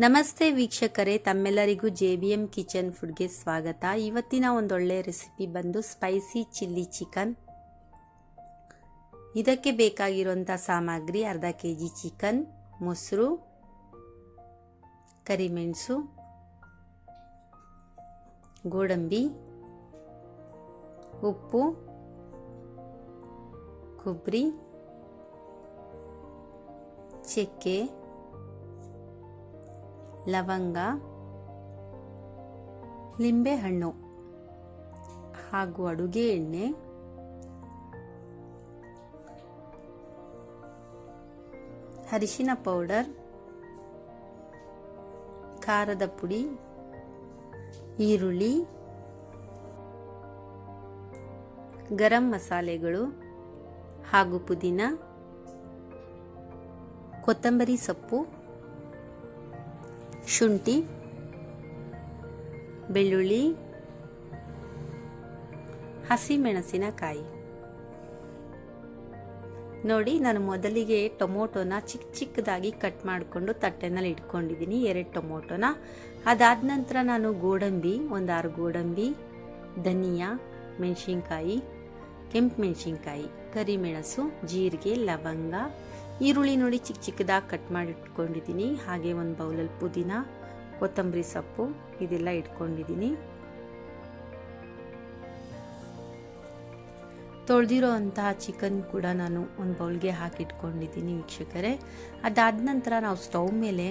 ನಮಸ್ತೆ ವೀಕ್ಷಕರೇ, ತಮ್ಮೆಲ್ಲರಿಗೂ ಜೆ ಬಿ ಎಂ ಕಿಚನ್ ಫುಡ್ಗೆ ಸ್ವಾಗತ. ಇವತ್ತಿನ ಒಂದೊಳ್ಳೆ ರೆಸಿಪಿ ಬಂದು ಸ್ಪೈಸಿ ಚಿಲ್ಲಿ ಚಿಕನ್. ಇದಕ್ಕೆ ಬೇಕಾಗಿರುವಂಥ ಸಾಮಗ್ರಿ ಅರ್ಧ ಕೆ ಜಿ ಚಿಕನ್, ಮೊಸರು, ಕರಿಮೆಣಸು, ಗೋಡಂಬಿ, ಉಪ್ಪು, ಕೊಬ್ಬರಿ, ಚಕ್ಕೆ ಲವಂಗ ಲಿಂಬೆಹಣ್ಣು ಹಾಗೂ ಅಡುಗೆ ಎಣ್ಣೆ, ಅರಿಶಿನ ಪೌಡರ್, ಖಾರದ ಪುಡಿ, ಈರುಳ್ಳಿ, ಗರಂ ಮಸಾಲೆಗಳು ಹಾಗೂ ಪುದೀನ, ಕೊತ್ತಂಬರಿ ಸೊಪ್ಪು ಶುಂಠಿ, ಬೆಳ್ಳುಳ್ಳಿ, ಹಸಿಮೆಣಸಿನಕಾಯಿ. ನೋಡಿ, ನಾನು ಮೊದಲಿಗೆ ಟೊಮೊಟೊನ ಚಿಕ್ಕ ಚಿಕ್ಕದಾಗಿ ಕಟ್ ಮಾಡಿಕೊಂಡು ತಟ್ಟೆನಲ್ಲಿ ಇಟ್ಕೊಂಡಿದ್ದೀನಿ, ಎರಡು ಟೊಮೊಟೊನ. ಅದಾದ ನಂತರ ನಾನು ಗೋಡಂಬಿ ಒಂದಾರು ಗೋಡಂಬಿ, ಧನಿಯಾ, ಮೆಣಸಿನ್ಕಾಯಿ, ಕೆಂಪು ಮೆಣಸಿನ್ಕಾಯಿ, ಕರಿಮೆಣಸು, ಜೀರಿಗೆ, ಲವಂಗ ಈರುಳ್ಳಿ ನೋಡಿ ಚಿಕ್ಕ ಚಿಕ್ಕದಾಗಿ ಕಟ್ ಮಾಡಿ ಇಟ್ಕೊಂಡಿದ್ದೀನಿ. ಹಾಗೆ ಒಂದು ಬೌಲಲ್ಲಿ ಪುದೀನ, ಕೊತ್ತಂಬರಿ ಸೊಪ್ಪು ಇದೆಲ್ಲ ಇಟ್ಕೊಂಡಿದ್ದೀನಿ. ತೊಳೆದಿರೋ ಅಂತಹ ಚಿಕನ್ ಕೂಡ ನಾನು ಒಂದು ಬೌಲ್ಗೆ ಹಾಕಿಟ್ಕೊಂಡಿದ್ದೀನಿ ವೀಕ್ಷಕರೇ. ಅದಾದ ನಂತರ ನಾವು ಸ್ಟವ್ ಮೇಲೆ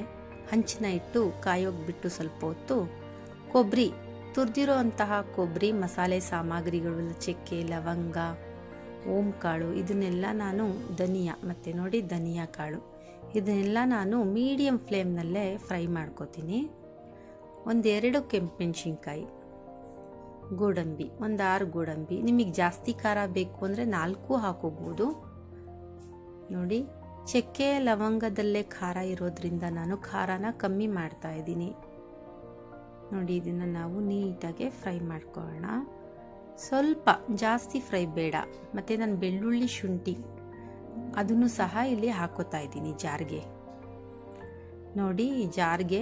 ಹಂಚಿನ ಇಟ್ಟು ಕಾಯೋಗ್ಬಿಟ್ಟು ಸ್ವಲ್ಪ ಹೊತ್ತು ಕೊಬ್ಬರಿ, ತುರಿದಿರೋ ಅಂತಹ ಕೊಬ್ಬರಿ, ಮಸಾಲೆ ಸಾಮಗ್ರಿಗಳು, ಚಕ್ಕೆ, ಲವಂಗ ಓಂ ಕಾಳು, ಇದನ್ನೆಲ್ಲ ನಾನು ಧನಿಯಾ, ಮತ್ತು ನೋಡಿ ಧನಿಯಾ ಕಾಳು. ಇದನ್ನೆಲ್ಲ ನಾನು ಮೀಡಿಯಮ್ ಫ್ಲೇಮ್ನಲ್ಲೇ ಫ್ರೈ ಮಾಡ್ಕೋತೀನಿ. ಒಂದೆರಡು ಕೆಂಪು ಮೆಣಸಿನ್ಕಾಯಿ ಗೋಡಂಬಿ ಒಂದು ಆರು ಗೋಡಂಬಿ. ನಿಮಗೆ ಜಾಸ್ತಿ ಖಾರ ಬೇಕು ಅಂದರೆ ನಾಲ್ಕು ಹಾಕೋಬೋದು ನೋಡಿ, ಚಕ್ಕೆ ಲವಂಗದಲ್ಲೇ ಖಾರ ಇರೋದ್ರಿಂದ ನಾನು ಖಾರನ ಕಮ್ಮಿ ಮಾಡ್ತಾ ಇದ್ದೀನಿ. ನೋಡಿ, ಇದನ್ನು ನಾವು ನೀಟಾಗಿ ಫ್ರೈ ಮಾಡ್ಕೊಳ್ಳೋಣ. ಸ್ವಲ್ಪ ಜಾಸ್ತಿ ಫ್ರೈ ಬೇಡ. ಮತ್ತು ನಾನು ಬೆಳ್ಳುಳ್ಳಿ ಶುಂಠಿ ಅದನ್ನು ಸಹ ಇಲ್ಲಿ ಹಾಕೋತಾ ಇದ್ದೀನಿ ಜಾರ್ಗೆ. ನೋಡಿ ಜಾರ್ಗೆ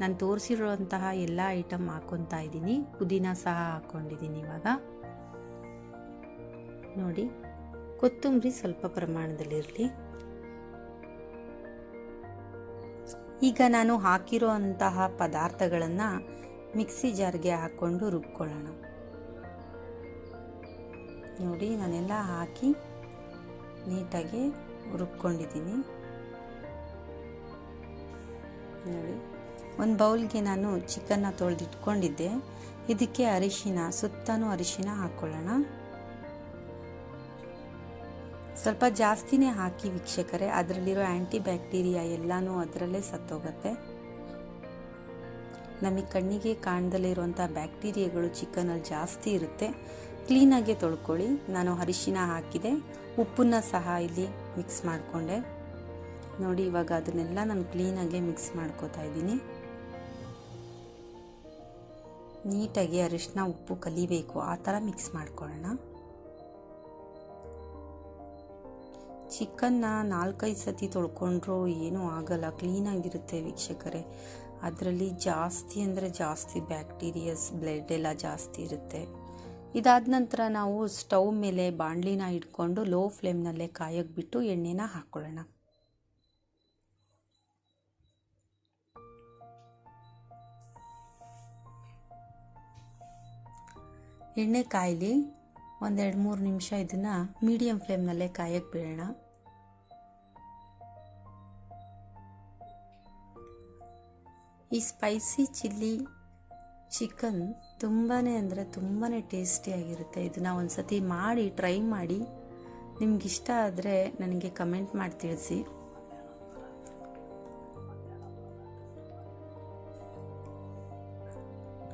ನಾನು ತೋರಿಸಿರುವಂತಹ ಎಲ್ಲ ಐಟಮ್ ಹಾಕೊತಾ ಇದ್ದೀನಿ. ಪುದೀನ ಸಹ ಹಾಕ್ಕೊಂಡಿದ್ದೀನಿ ಇವಾಗ. ನೋಡಿ, ಕೊತ್ತಂಬರಿ ಸ್ವಲ್ಪ ಪ್ರಮಾಣದಲ್ಲಿರಲಿ. ಈಗ ನಾನು ಹಾಕಿರೋ ಅಂತಹ ಪದಾರ್ಥಗಳನ್ನು ಮಿಕ್ಸಿ ಜಾರ್ಗೆ ಹಾಕ್ಕೊಂಡು ರುಬ್ಕೊಳ್ಳೋಣ. ನೋಡಿ, ನಾನೆಲ್ಲ ಹಾಕಿ ನೀಟಾಗಿ ರುಬ್ಕೊಂಡಿದ್ದೀನಿ ನೋಡಿ, ಒಂದು ಬೌಲ್ಗೆ ನಾನು ಚಿಕನ್ನ ತೊಳೆದಿಟ್ಕೊಂಡಿದ್ದೆ. ಇದಕ್ಕೆ ಅರಿಶಿನ, ಸುತ್ತನೂ ಅರಿಶಿನ ಹಾಕ್ಕೊಳ್ಳೋಣ ಸ್ವಲ್ಪ ಜಾಸ್ತಿನೇ ಹಾಕಿ ವೀಕ್ಷಕರೇ, ಅದರಲ್ಲಿರೋ ಆ್ಯಂಟಿ ಬ್ಯಾಕ್ಟೀರಿಯಾ ಎಲ್ಲನೂ ಅದರಲ್ಲೇ ಸತ್ತೋಗುತ್ತೆ. ನಮಗೆ ಕಣ್ಣಿಗೆ ಕಾಣದಲ್ಲೇ ಇರುವಂಥ ಬ್ಯಾಕ್ಟೀರಿಯಾಗಳು ಚಿಕನಲ್ಲಿ ಜಾಸ್ತಿ ಇರುತ್ತೆ. ಕ್ಲೀನಾಗೆ ತೊಳ್ಕೊಳ್ಳಿ. ನಾನು ಅರಿಶಿನ ಹಾಕಿದೆ. ಉಪ್ಪನ್ನ ಸಹ ಇಲ್ಲಿ ಮಿಕ್ಸ್ ಮಾಡಿಕೊಂಡೆ. ನೋಡಿ, ಇವಾಗ ಅದನ್ನೆಲ್ಲ ನಾನು ಕ್ಲೀನಾಗೆ ಮಿಕ್ಸ್ ಮಾಡ್ಕೋತಾ ಇದ್ದೀನಿ. ನೀಟಾಗಿ ಅರಿಶಿನ, ಉಪ್ಪು ಕಲಿಬೇಕು. ಆ ಥರ ಮಿಕ್ಸ್ ಮಾಡ್ಕೊಳ್ಳೋಣ. ಚಿಕನ್ನ ನಾಲ್ಕೈದು ಸತಿ ತೊಳ್ಕೊಂಡ್ರೂ ಏನೂ ಆಗಲ್ಲ. ಕ್ಲೀನಾಗಿರುತ್ತೆ ವೀಕ್ಷಕರೇ. ಅದರಲ್ಲಿ ಜಾಸ್ತಿ ಅಂದರೆ ಜಾಸ್ತಿ ಬ್ಯಾಕ್ಟೀರಿಯಸ್, ಬ್ಲಡ್ ಎಲ್ಲ ಜಾಸ್ತಿ ಇರುತ್ತೆ. ಇದಾದ ನಂತರ ನಾವು ಸ್ಟವ್ ಮೇಲೆ ಬಾಣಲಿನ ಇಟ್ಕೊಂಡು ಲೋ ಫ್ಲೇಮ್ನಲ್ಲೇ ಕಾಯಕ್ಕೆ ಬಿಟ್ಟು ಎಣ್ಣೆನ ಹಾಕ್ಕೊಳ್ಳೋಣ ಎಣ್ಣೆ ಕಾಯಲಿ ಒಂದೆರಡು ಮೂರು ನಿಮಿಷ ಇದನ್ನು ಮೀಡಿಯಮ್ ಫ್ಲೇಮ್ನಲ್ಲೇ ಕಾಯಕ್ಕೆ ಬಿಡೋಣ ಈ ಸ್ಪೈಸಿ ಚಿಲ್ಲಿ ಚಿಕನ್ ತುಂಬಾ ಅಂದರೆ ತುಂಬಾ ಟೇಸ್ಟಿಯಾಗಿರುತ್ತೆ ಇದನ್ನು ಒಂದು ಸತಿ ಮಾಡಿ ಟ್ರೈ ಮಾಡಿ. ನಿಮಗಿಷ್ಟ ಆದರೆ ನನಗೆ ಕಮೆಂಟ್ ಮಾಡಿ ತಿಳಿಸಿ.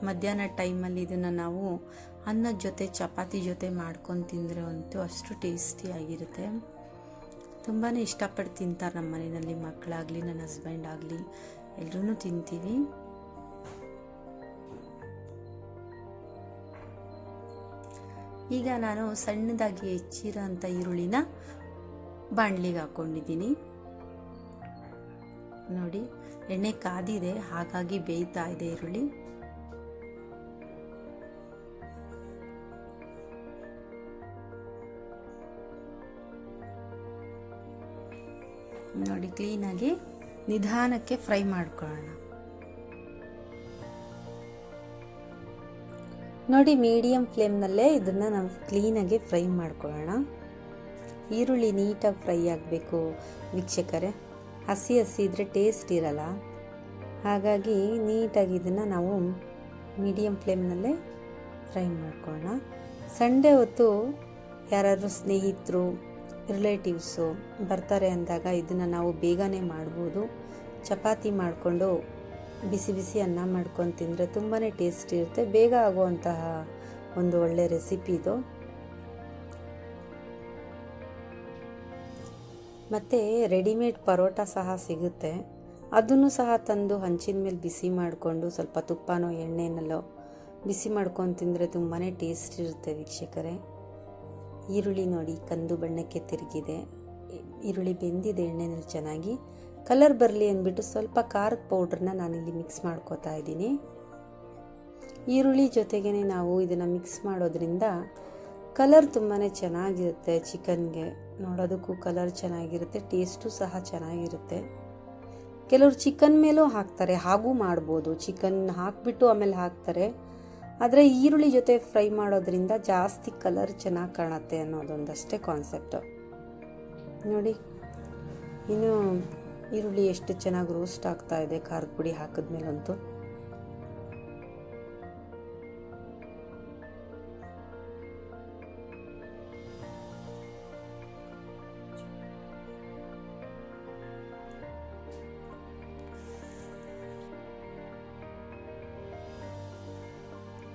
ಮಧ್ಯಾಹ್ನ ಟೈಮಲ್ಲಿ ಇದನ್ನು ನಾವು ಅನ್ನದ ಜೊತೆ, ಚಪಾತಿ ಜೊತೆ ಮಾಡ್ಕೊಂಡು ತಿಂದರೆ ಅಂತೂ ಅಷ್ಟು ಟೇಸ್ಟಿಯಾಗಿರುತ್ತೆ ತುಂಬಾ ಇಷ್ಟಪಟ್ಟು ತಿಂತಾರೆ ನಮ್ಮ ಮನೆಯಲ್ಲಿ ಮಕ್ಕಳಾಗಲಿ ನನ್ನ ಹಸ್ಬೆಂಡ್ ಆಗಲಿ. ಎಲ್ಲರೂ ತಿಂತೀವಿ. ಈಗ ನಾನು ಸಣ್ಣದಾಗಿ ಹೆಚ್ಚಿರೋಂಥ ಈರುಳ್ಳಿನ ಬಾಣಲಿಗೆ ಹಾಕ್ಕೊಂಡಿದ್ದೀನಿ. ನೋಡಿ, ಎಣ್ಣೆ ಕಾದಿದೆ, ಹಾಗಾಗಿ ಬೇಯ್ತಾ ಇದೆ ಈರುಳ್ಳಿ. ನೋಡಿ ಕ್ಲೀನಾಗಿ ನಿಧಾನಕ್ಕೆ ಫ್ರೈ ಮಾಡ್ಕೊಳ್ಳೋಣ. ನೋಡಿ ಮೀಡಿಯಮ್ ಫ್ಲೇಮ್ನಲ್ಲೇ ಇದನ್ನು ನಾವು ಕ್ಲೀನಾಗಿ ಫ್ರೈ ಮಾಡ್ಕೊಳ್ಳೋಣ. ಈರುಳ್ಳಿ ನೀಟಾಗಿ ಫ್ರೈ ಆಗಬೇಕು ವೀಕ್ಷಕರೇ. ಹಸಿ ಹಸಿ ಇದ್ದರೆ ಟೇಸ್ಟ್ ಇರಲ್ಲ. ಹಾಗಾಗಿ ನೀಟಾಗಿ ಇದನ್ನು ನಾವು ಮೀಡಿಯಮ್ ಫ್ಲೇಮ್ನಲ್ಲೇ ಫ್ರೈ ಮಾಡ್ಕೊಳ್ಳೋಣ. ಸಂಡೇ ಹೊತ್ತು ಯಾರಾದರೂ ಸ್ನೇಹಿತರು ರಿಲೇಟಿವ್ಸು ಬರ್ತಾರೆ ಅಂದಾಗ ಇದನ್ನು ನಾವು ಬೇಗನೆ ಮಾಡ್ಬೋದು. ಚಪಾತಿ ಮಾಡಿಕೊಂಡು ಬಿಸಿ ಬಿಸಿ ಅನ್ನ ಮಾಡ್ಕೊಂಡು ತಿಂದರೆ ತುಂಬಾ ಟೇಸ್ಟ್ ಇರುತ್ತೆ. ಬೇಗ ಆಗುವಂತಹ ಒಂದು ಒಳ್ಳೆ ರೆಸಿಪಿ ಇದು. ಮತ್ತು ರೆಡಿಮೇಡ್ ಪರೋಟ ಸಹ ಸಿಗುತ್ತೆ. ಅದನ್ನು ಸಹ ತಂದು ಹಂಚಿನ ಮೇಲೆ ಬಿಸಿ ಮಾಡಿಕೊಂಡು ಸ್ವಲ್ಪ ತುಪ್ಪನೋ, ಎಣ್ಣೆನಲ್ಲೋ ಬಿಸಿ ಮಾಡ್ಕೊಂಡು ತಿಂದರೆ ತುಂಬಾ ಟೇಸ್ಟ್ ಇರುತ್ತೆ ವೀಕ್ಷಕರೇ. ಈರುಳ್ಳಿ ನೋಡಿ, ಕಂದು ಬಣ್ಣಕ್ಕೆ ತಿರುಗಿದೆ. ಈರುಳ್ಳಿ ಬೆಂದಿದೆ, ಎಣ್ಣೆನಲ್ಲಿ ಚೆನ್ನಾಗಿ. ಕಲರ್ ಬರಲಿ ಅಂದ್ಬಿಟ್ಟು ಸ್ವಲ್ಪ ಖಾರದ ಪೌಡ್ರನ್ನ ನಾನಿಲ್ಲಿ ಮಿಕ್ಸ್ ಮಾಡ್ಕೋತಾ ಇದ್ದೀನಿ. ಈರುಳ್ಳಿ ಜೊತೆಗೇ ನಾವು ಇದನ್ನು ಮಿಕ್ಸ್ ಮಾಡೋದ್ರಿಂದ ಕಲರ್ ತುಂಬಾ ಚೆನ್ನಾಗಿರುತ್ತೆ ಚಿಕನ್ಗೆ. ನೋಡೋದಕ್ಕೂ ಕಲರ್ ಚೆನ್ನಾಗಿರುತ್ತೆ ಟೇಸ್ಟು ಸಹ ಚೆನ್ನಾಗಿರುತ್ತೆ. ಕೆಲವರು ಚಿಕನ್ ಮೇಲೂ ಹಾಕ್ತಾರೆ, ಹಾಗೂ ಮಾಡ್ಬೋದು. ಚಿಕನ್ ಹಾಕಿಬಿಟ್ಟು ಆಮೇಲೆ ಹಾಕ್ತಾರೆ. ಆದರೆ ಈರುಳ್ಳಿ ಜೊತೆ ಫ್ರೈ ಮಾಡೋದ್ರಿಂದ ಜಾಸ್ತಿ ಕಲರ್ ಚೆನ್ನಾಗಿ ಕಾಣುತ್ತೆ ಅನ್ನೋದೊಂದಷ್ಟೇ ಕಾನ್ಸೆಪ್ಟು ನೋಡಿ, ಇನ್ನು ಈರುಳ್ಳಿ ಎಷ್ಟು ಚೆನ್ನಾಗಿ ರೋಸ್ಟ್ ಆಗ್ತಾ ಇದೆ, ಖಾರದ ಪುಡಿ ಹಾಕಿದ್ಮೇಲಂತೂ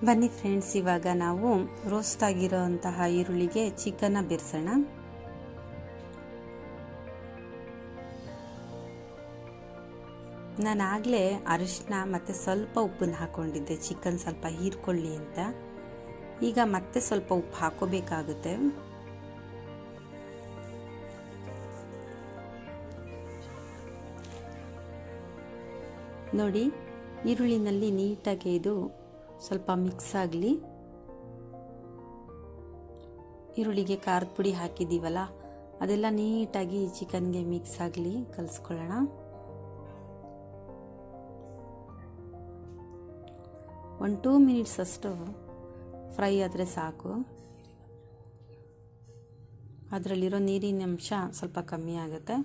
ಬನ್ನಿ ಫ್ರೆಂಡ್ಸ್ ಇವಾಗ ನಾವು ರೋಸ್ಟ್ ಆಗಿರೋ ಅಂತಹ ಈರುಳ್ಳಿಗೆ ಚಿಕನ್ನ ಬೆರೆಸೋಣ. ನಾನು ಆಗಲೇ ಅರಿಶಿನ ಮತ್ತು ಸ್ವಲ್ಪ ಉಪ್ಪನ್ನು ಹಾಕ್ಕೊಂಡಿದ್ದೆ ಚಿಕನ್ ಸ್ವಲ್ಪ ಹೀರ್ಕೊಳ್ಳಿ ಅಂತ. ಈಗ ಮತ್ತೆ ಸ್ವಲ್ಪ ಉಪ್ಪು ಹಾಕೋಬೇಕಾಗುತ್ತೆ. ನೋಡಿ, ಈರುಳ್ಳಿನಲ್ಲಿ ನೀಟಾಗಿ ಇದು ಸ್ವಲ್ಪ ಮಿಕ್ಸ್ ಆಗಲಿ. ಈರುಳ್ಳಿಗೆ ಖಾರದ ಪುಡಿ ಹಾಕಿದ್ದೀವಲ್ಲ, ಅದೆಲ್ಲ ನೀಟಾಗಿ ಚಿಕನ್ಗೆ ಮಿಕ್ಸ್ ಆಗಲಿ. ಕಲಿಸ್ಕೊಳ್ಳೋಣ. ಒಂದು ಟೂ ಮಿನಿಟ್ಸ್ ಅಷ್ಟು ಫ್ರೈ ಆದರೆ ಸಾಕು. ಅದರಲ್ಲಿರೋ ನೀರಿನ ಅಂಶ ಸ್ವಲ್ಪ ಕಮ್ಮಿ ಆಗುತ್ತೆ.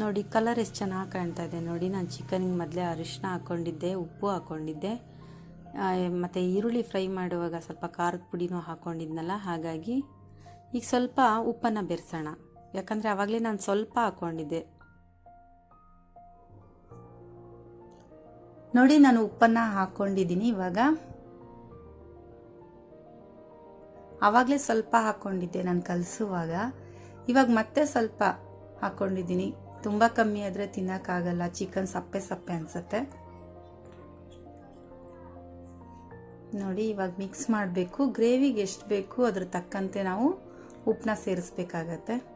ನೋಡಿ ಕಲರ್ ಎಷ್ಟು ಚೆನ್ನಾಗಿ ಕಾಣ್ತಾ ಇದೆ ನೋಡಿ. ನಾನು ಚಿಕನಿಗೆ ಮೊದಲೇ ಅರಿಶಿನ ಹಾಕ್ಕೊಂಡಿದ್ದೆ ಉಪ್ಪು ಹಾಕ್ಕೊಂಡಿದ್ದೆ ಮತ್ತು ಈರುಳ್ಳಿ ಫ್ರೈ ಮಾಡುವಾಗ ಸ್ವಲ್ಪ ಖಾರದ ಪುಡಿನೂ ಹಾಕ್ಕೊಂಡಿದ್ನಲ್ಲ ಹಾಗಾಗಿ ಈಗ ಸ್ವಲ್ಪ ಉಪ್ಪನ್ನು ಬೆರೆಸೋಣ. ಯಾಕಂದರೆ ಆವಾಗಲೇ ನಾನು ಸ್ವಲ್ಪ ಹಾಕ್ಕೊಂಡಿದ್ದೆ ನೋಡಿ, ನಾನು ಉಪ್ಪನ್ನು ಹಾಕ್ಕೊಂಡಿದ್ದೀನಿ ಇವಾಗ. ಆವಾಗಲೇ ಸ್ವಲ್ಪ ಹಾಕ್ಕೊಂಡಿದ್ದೆ ನಾನು ಕಲಿಸುವಾಗ. ಇವಾಗ ಮತ್ತೆ ಸ್ವಲ್ಪ ಹಾಕ್ಕೊಂಡಿದ್ದೀನಿ ತುಂಬ ಕಮ್ಮಿ ಆದರೆ ತಿನ್ನೋಕ್ಕಾಗಲ್ಲ. ಚಿಕನ್ ಸಪ್ಪೆ ಸಪ್ಪೆ ಅನಿಸುತ್ತೆ. ನೋಡಿ, ಇವಾಗ ಮಿಕ್ಸ್ ಮಾಡಬೇಕು. ಗ್ರೇವಿಗೆ ಎಷ್ಟು ಬೇಕು ಅದ್ರ ತಕ್ಕಂತೆ ನಾವು ಉಪ್ಪನ್ನ ಸೇರಿಸ್ಬೇಕಾಗತ್ತೆ.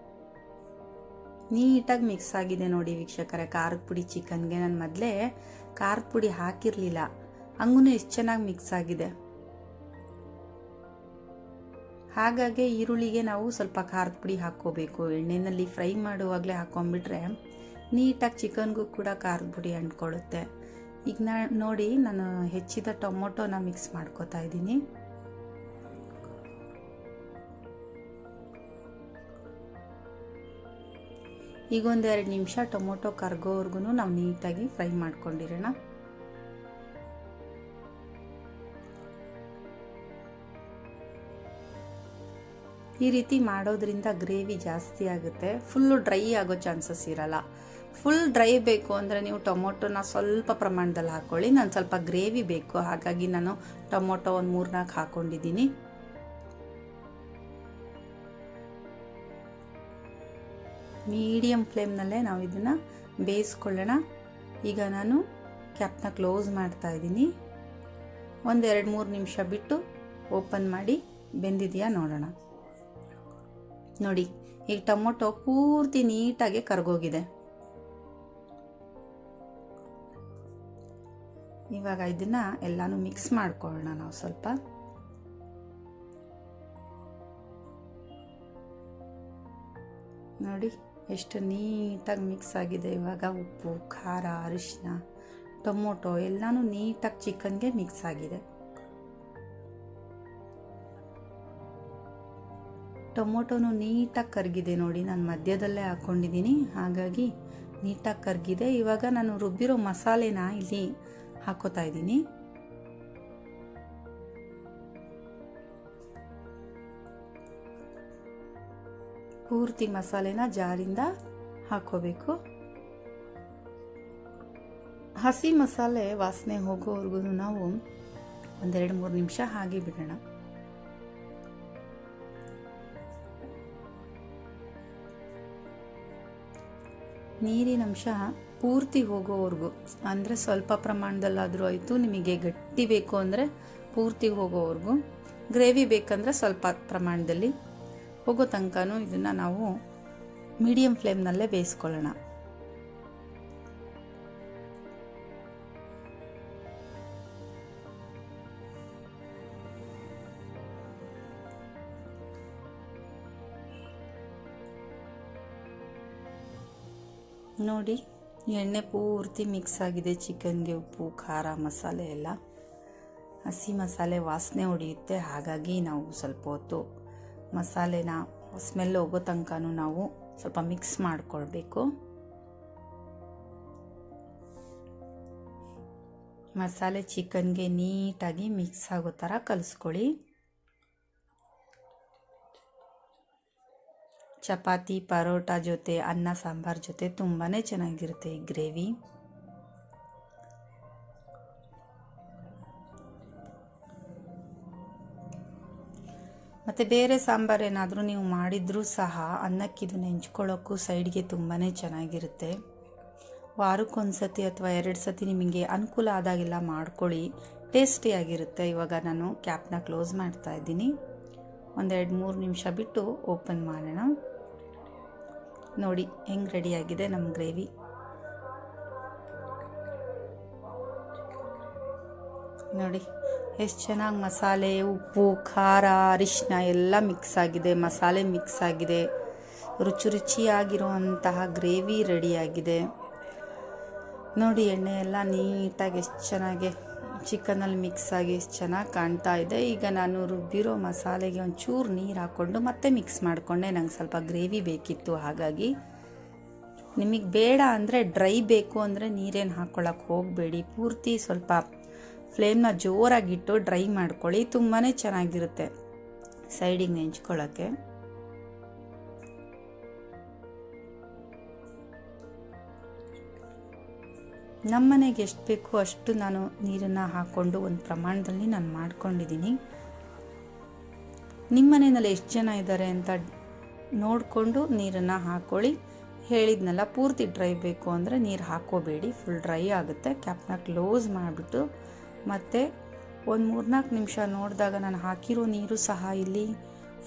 ನೀಟಾಗಿ ಮಿಕ್ಸ್ ಆಗಿದೆ ನೋಡಿ ವೀಕ್ಷಕರೇ. ಖಾರದ ಪುಡಿ ಚಿಕನ್ಗೆ ನಾನು ಮೊದಲೇ ಖಾರದ ಪುಡಿ ಹಾಕಿರಲಿಲ್ಲ. ಹಂಗೂ ಎಷ್ಟು ಚೆನ್ನಾಗಿ ಮಿಕ್ಸ್ ಆಗಿದೆ. ಹಾಗಾಗಿ ಈರುಳ್ಳಿಗೆ ನಾವು ಸ್ವಲ್ಪ ಖಾರದ ಪುಡಿ ಹಾಕ್ಕೋಬೇಕು. ಎಣ್ಣೆಯಲ್ಲಿ ಫ್ರೈ ಮಾಡುವಾಗಲೇ ಹಾಕೊಂಡ್ಬಿಟ್ರೆ ನೀಟಾಗಿ ಚಿಕನ್ಗೂ ಕೂಡ ಖಾರದ ಪುಡಿ ಅಂಟ್ಕೊಳ್ಳುತ್ತೆ. ಈಗ ನೋಡಿ ನಾನು ಹೆಚ್ಚಿದ ಟೊಮೊಟೊನ ಮಿಕ್ಸ್ ಮಾಡ್ಕೋತಾ ಇದ್ದೀನಿ. ಈಗ ಒಂದೆರಡು ನಿಮಿಷ ಟೊಮೊಟೊ ಕರ್ಗೋವರೆಗೂ ನಾವು ನೀಟಾಗಿ ಫ್ರೈ ಮಾಡ್ಕೊಂಡಿರೋಣ. ಈ ರೀತಿ ಮಾಡೋದ್ರಿಂದ ಗ್ರೇವಿ ಜಾಸ್ತಿ ಆಗುತ್ತೆ. ಫುಲ್ಲು ಡ್ರೈ ಆಗೋ ಚಾನ್ಸಸ್ ಇರಲ್ಲ. ಫುಲ್ ಡ್ರೈ ಬೇಕು ಅಂದರೆ ನೀವು ಟೊಮೊಟೊನ ಸ್ವಲ್ಪ ಪ್ರಮಾಣದಲ್ಲಿ ಹಾಕ್ಕೊಳ್ಳಿ ನಾನು ಸ್ವಲ್ಪ ಗ್ರೇವಿ ಬೇಕು. ಹಾಗಾಗಿ ನಾನು ಟೊಮೊಟೊ ಒಂದು ಮೂರ್ನಾಲ್ಕು ಹಾಕ್ಕೊಂಡಿದ್ದೀನಿ ಮೀಡಿಯಮ್ ಫ್ಲೇಮ್ನಲ್ಲೇ ನಾವು ಇದನ್ನು ಬೇಯಿಸ್ಕೊಳ್ಳೋಣ. ಈಗ ನಾನು ಕ್ಯಾಪ್ನ ಕ್ಲೋಸ್ ಮಾಡ್ತಾ ಇದ್ದೀನಿ. ಒಂದು ಎರಡು ಮೂರು ನಿಮಿಷ ಬಿಟ್ಟು ಓಪನ್ ಮಾಡಿ ಬೆಂದಿದೆಯಾ ನೋಡೋಣ. ನೋಡಿ, ಈಗ ಟೊಮೊಟೊ ಪೂರ್ತಿ ನೀಟಾಗಿ ಕರ್ಗೋಗಿದೆ. ಇವಾಗ ಇದನ್ನ ಎಲ್ಲಾನು ಮಿಕ್ಸ್ ಮಾಡ್ಕೊಳ್ಳೋಣ ನಾವು ಸ್ವಲ್ಪ. ನೋಡಿ ಎಷ್ಟು ನೀಟಾಗಿ ಮಿಕ್ಸ್ ಆಗಿದೆ. ಇವಾಗ ಉಪ್ಪು, ಖಾರ ಅರಿಶಿನ ಟೊಮೊಟೊ ಎಲ್ಲನೂ ನೀಟಾಗಿ ಚಿಕನ್ಗೆ ಮಿಕ್ಸ್ ಆಗಿದೆ. ಟೊಮೊಟೊನು ನೀಟಾಗಿ ಕರಗಿದೆ ನೋಡಿ. ನಾನು ಮಧ್ಯದಲ್ಲೇ ಹಾಕ್ಕೊಂಡಿದ್ದೀನಿ. ಹಾಗಾಗಿ ನೀಟಾಗಿ ಕರಗಿದೆ. ಇವಾಗ ನಾನು ರುಬ್ಬಿರೋ ಮಸಾಲೆನ ಇಲ್ಲಿ ಹಾಕೋತಾ ಇದ್ದೀನಿ. ಪೂರ್ತಿ ಮಸಾಲೆನ ಜಾರಿಂದ ಹಾಕೋಬೇಕು ಹಸಿ ಮಸಾಲೆ ವಾಸನೆ ಹೋಗೋವರೆಗೂ ನಾವು ಒಂದೆರಡು ಮೂರು ನಿಮಿಷ ಹಾಗೆ ಬಿಡೋಣ. ನೀರಿನ ಅಂಶ ಪೂರ್ತಿ ಹೋಗೋವರೆಗೂ, ಅಂದರೆ ಸ್ವಲ್ಪ ಪ್ರಮಾಣದಲ್ಲಾದರೂ ಆಯಿತು, ನಿಮಗೆ ಗಟ್ಟಿ ಬೇಕು ಅಂದರೆ ಪೂರ್ತಿ ಹೋಗೋವರೆಗೂ, ಗ್ರೇವಿ ಬೇಕಂದರೆ ಸ್ವಲ್ಪ ಪ್ರಮಾಣದಲ್ಲಿ ಹೋಗೋ ತನಕನೂ ಇದನ್ನು ನಾವು ಮೀಡಿಯಮ್ ಫ್ಲೇಮ್ನಲ್ಲೇ ಬೇಯಿಸ್ಕೊಳ್ಳೋಣ. ನೋಡಿ ಎಣ್ಣೆ ಪೂರ್ತಿ ಮಿಕ್ಸ್ ಆಗಿದೆ. ಚಿಕನ್ಗೆ ಉಪ್ಪು, ಖಾರ, ಮಸಾಲೆ ಎಲ್ಲ. ಹಸಿ ಮಸಾಲೆ ವಾಸನೆ ಹೊಡೆಯುತ್ತೆ. ಹಾಗಾಗಿ ನಾವು ಸ್ವಲ್ಪ ಹೊತ್ತು ಮಸಾಲೆನ ಸ್ಮೆಲ್ ಹೋಗೋ ತನಕನೂ ನಾವು ಸ್ವಲ್ಪ ಮಿಕ್ಸ್ ಮಾಡಿಕೊಳ್ಬೇಕು. ಮಸಾಲೆ ಚಿಕನ್ಗೆ ನೀಟಾಗಿ ಮಿಕ್ಸ್ ಆಗೋ ಥರ ಕಲಿಸ್ಕೊಳ್ಳಿ. ಚಪಾತಿ, ಪರೋಟ ಜೊತೆ ಅನ್ನ, ಸಾಂಬಾರ್ ಜೊತೆ ತುಂಬಾ ಚೆನ್ನಾಗಿರುತ್ತೆ ಈ ಗ್ರೇವಿ. ಮತ್ತು ಬೇರೆ ಸಾಂಬಾರು ಏನಾದರೂ ನೀವು ಮಾಡಿದ್ರೂ ಸಹ ಅನ್ನಕ್ಕೆ ನೆಂಚ್ಕೊಳ್ಳೋಕ್ಕೂ ಸೈಡ್ಗೆ ತುಂಬಾ ಚೆನ್ನಾಗಿರುತ್ತೆ. ವಾರಕ್ಕೊಂದು ಅಥವಾ ಎರಡು ಸತಿ ನಿಮಗೆ ಅನುಕೂಲ ಆದಾಗೆಲ್ಲ ಮಾಡ್ಕೊಳ್ಳಿ. ಟೇಸ್ಟಿಯಾಗಿರುತ್ತೆ ಇವಾಗ ನಾನು ಕ್ಯಾಪ್ನ ಕ್ಲೋಸ್ ಮಾಡ್ತಾ ಇದ್ದೀನಿ. ಒಂದೆರಡು ಮೂರು ನಿಮಿಷ ಬಿಟ್ಟು ಓಪನ್ ಮಾಡೋಣ. ನೋಡಿ, ಹೆಂಗೆ ರೆಡಿಯಾಗಿದೆ ನಮ್ಮ ಗ್ರೇವಿ. ನೋಡಿ ಎಷ್ಟು ಚೆನ್ನಾಗಿ ಮಸಾಲೆ, ಉಪ್ಪು, ಖಾರ ಅರಿಶಿನ ಎಲ್ಲ ಮಿಕ್ಸ್ ಆಗಿದೆ, ಮಸಾಲೆ ಮಿಕ್ಸ್ ಆಗಿದೆ. ರುಚಿ ರುಚಿಯಾಗಿರುವಂತಹ ಗ್ರೇವಿ ರೆಡಿಯಾಗಿದೆ ನೋಡಿ, ಎಣ್ಣೆ ಎಲ್ಲ ನೀಟಾಗಿ ಎಷ್ಟು ಚೆನ್ನಾಗಿ ಚಿಕನಲ್ಲಿ ಮಿಕ್ಸ್ ಆಗಿ ಎಷ್ಟು ಚೆನ್ನಾಗಿ ಕಾಣ್ತಾ ಇದೆ. ಈಗ ನಾನು ರುಬ್ಬಿರೋ ಮಸಾಲೆಗೆ ಒಂಚೂರು ನೀರು ಹಾಕ್ಕೊಂಡು ಮತ್ತೆ ಮಿಕ್ಸ್ ಮಾಡಿಕೊಂಡೆ. ನಂಗೆ ಸ್ವಲ್ಪ ಗ್ರೇವಿ ಬೇಕಿತ್ತು, ಹಾಗಾಗಿ. ನಿಮಗೆ ಬೇಡ ಅಂದರೆ ಡ್ರೈ ಬೇಕು ಅಂದರೆ ನೀರೇನು ಹಾಕ್ಕೊಳ್ಳೋಕೆ ಹೋಗಬೇಡಿ. ಪೂರ್ತಿ ಸ್ವಲ್ಪ ಫ್ಲೇಮ್ನ ಜೋರಾಗಿಟ್ಟು ಡ್ರೈ ಮಾಡ್ಕೊಳ್ಳಿ ತುಂಬಾ ಚೆನ್ನಾಗಿರುತ್ತೆ ಸೈಡಿಗೆ ನೆಂಚ್ಕೊಳ್ಳೋಕ್ಕೆ. ನಮ್ಮನೆಗೆ ಎಷ್ಟು ಬೇಕು ಅಷ್ಟು ನಾನು ನೀರನ್ನು ಹಾಕ್ಕೊಂಡು ಒಂದು ಪ್ರಮಾಣದಲ್ಲಿ ನಾನು ಮಾಡ್ಕೊಂಡಿದ್ದೀನಿ. ನಿಮ್ಮ ಮನೆಯಲ್ಲಿ ಎಷ್ಟು ಜನ ಇದ್ದಾರೆ ಅಂತ ನೋಡಿಕೊಂಡು ನೀರನ್ನು ಹಾಕ್ಕೊಳ್ಳಿ. ಹೇಳಿದ್ನಲ್ಲ, ಪೂರ್ತಿ ಡ್ರೈ ಬೇಕು ಅಂದರೆ ನೀರು ಹಾಕೋಬೇಡಿ ಫುಲ್ ಡ್ರೈ ಆಗುತ್ತೆ. ಕ್ಯಾಪ್ನ ಕ್ಲೋಸ್ ಮಾಡಿಬಿಟ್ಟು ಮತ್ತು ಒಂದು ಮೂರ್ನಾಲ್ಕು ನಿಮಿಷ ನೋಡಿದಾಗ ನಾನು ಹಾಕಿರೋ ನೀರು ಸಹ ಇಲ್ಲಿ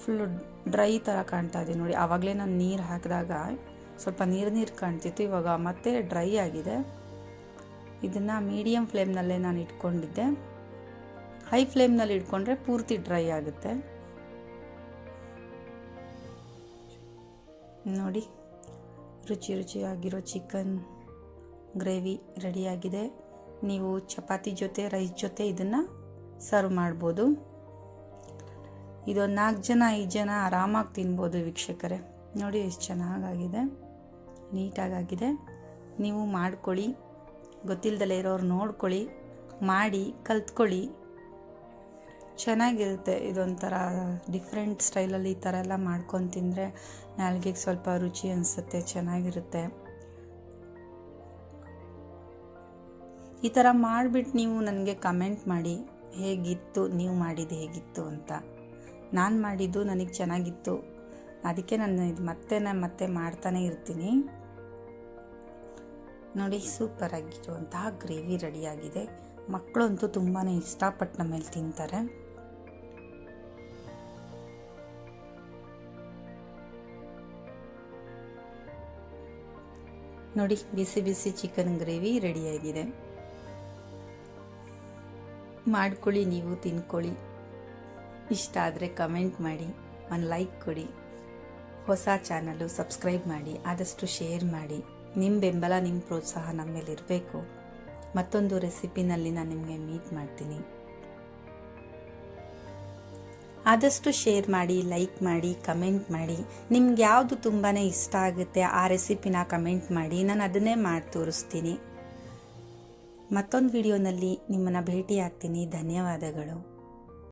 ಫುಲ್ಲು ಡ್ರೈ ಥರ ಕಾಣ್ತಾ ಇದೆ ನೋಡಿ. ಆವಾಗಲೇ ನಾನು ನೀರು ಹಾಕಿದಾಗ ಸ್ವಲ್ಪ ನೀರು ನೀರು ಕಾಣ್ತಿತ್ತು ಇವಾಗ ಮತ್ತೆ ಡ್ರೈ ಆಗಿದೆ. ಇದನ್ನು ಮೀಡಿಯಮ್ ಫ್ಲೇಮ್ನಲ್ಲೇ ನಾನು ಇಟ್ಕೊಂಡಿದ್ದೆ. ಹೈ ಫ್ಲೇಮ್ನಲ್ಲಿ ಇಟ್ಕೊಂಡ್ರೆ ಪೂರ್ತಿ ಡ್ರೈ ಆಗುತ್ತೆ. ನೋಡಿ, ರುಚಿ ರುಚಿಯಾಗಿರೋ ಚಿಕನ್ ಗ್ರೇವಿ ರೆಡಿಯಾಗಿದೆ ನೀವು ಚಪಾತಿ ಜೊತೆ, ರೈಸ್ ಜೊತೆ ಇದನ್ನು ಸರ್ವ್ ಮಾಡ್ಬೋದು. ಇದೊಂದು ನಾಲ್ಕು ಜನ, ಐದು ಜನ ಆರಾಮಾಗಿ ತಿನ್ಬೋದು ವೀಕ್ಷಕರೇ. ನೋಡಿ ಎಷ್ಟು ಚೆನ್ನಾಗಾಗಿದೆ. ನೀಟಾಗಾಗಿದೆ. ನೀವು ಮಾಡ್ಕೊಳ್ಳಿ. ಗೊತ್ತಿಲ್ಲದಲ್ಲೇ ಇರೋರು ನೋಡ್ಕೊಳ್ಳಿ. ಮಾಡಿ, ಕಲ್ತ್ಕೊಳ್ಳಿ. ಚೆನ್ನಾಗಿರುತ್ತೆ ಇದೊಂಥರ ಡಿಫ್ರೆಂಟ್ ಸ್ಟೈಲಲ್ಲಿ ಈ ಥರ ಎಲ್ಲ ಮಾಡ್ಕೊಂಡು ತಿಂದರೆ ನಾಲ್ಗೆಗೆ ಸ್ವಲ್ಪ ರುಚಿ ಅನಿಸುತ್ತೆ, ಚೆನ್ನಾಗಿರುತ್ತೆ. ಈ ಥರ ಮಾಡಿಬಿಟ್ಟು ನೀವು ನನಗೆ ಕಮೆಂಟ್ ಮಾಡಿ, ಹೇಗಿತ್ತು? ನೀವು ಮಾಡಿದ್ದು ಹೇಗಿತ್ತು? ಅಂತ. ನಾನು ಮಾಡಿದ್ದು ನನಗೆ ಚೆನ್ನಾಗಿತ್ತು. ಅದಕ್ಕೆ ನಾನು ಇದು ಮತ್ತೆ ನಾನು ಮತ್ತೆ ಮಾಡ್ತಾನೆ ಇರ್ತೀನಿ. ನೋಡಿ ಸೂಪರ್ ಆಗಿರುವಂತಹ ಗ್ರೇವಿ ರೆಡಿಯಾಗಿದೆ ಮಕ್ಕಳಂತೂ ತುಂಬಾ ಇಷ್ಟಪಟ್ಟು ನಮ್ಮ ಮೇಲೆ ತಿಂತಾರೆ. ನೋಡಿ, ಬಿಸಿ ಬಿಸಿ ಚಿಕನ್ ಗ್ರೇವಿ ರೆಡಿಯಾಗಿದೆ ಮಾಡ್ಕೊಳ್ಳಿ, ನೀವು ತಿನ್ಕೊಳ್ಳಿ. ಇಷ್ಟ ಆದರೆ ಕಮೆಂಟ್ ಮಾಡಿ, ಒಂದು ಲೈಕ್ ಕೊಡಿ. ಹೊಸ ಚಾನಲು ಸಬ್ಸ್ಕ್ರೈಬ್ ಮಾಡಿ, ಆದಷ್ಟು ಶೇರ್ ಮಾಡಿ. ನಿಮ್ಮ ಬೆಂಬಲ, ನಿಮ್ಮ ಪ್ರೋತ್ಸಾಹ ನಮ್ಮ ಮೇಲೆ ಇರಬೇಕು. ಮತ್ತೊಂದು ರೆಸಿಪಿನಲ್ಲಿ ನಾನು ನಿಮಗೆ ಮೀಟ್ ಮಾಡ್ತೀನಿ. ಆದಷ್ಟು ಶೇರ್ ಮಾಡಿ, ಲೈಕ್ ಮಾಡಿ, ಕಮೆಂಟ್ ಮಾಡಿ. ನಿಮ್ಗೆ ಯಾವುದು ತುಂಬಾ ಇಷ್ಟ ಆಗುತ್ತೆ ಆ ರೆಸಿಪಿನ ಕಮೆಂಟ್ ಮಾಡಿ. ನಾನು ಅದನ್ನೇ ಮಾಡಿ ತೋರಿಸ್ತೀನಿ. ಮತ್ತೊಂದು ವಿಡಿಯೋನಲ್ಲಿ ನಿಮ್ಮನ್ನು ಭೇಟಿಯಾಗ್ತೀನಿ. ಧನ್ಯವಾದಗಳು.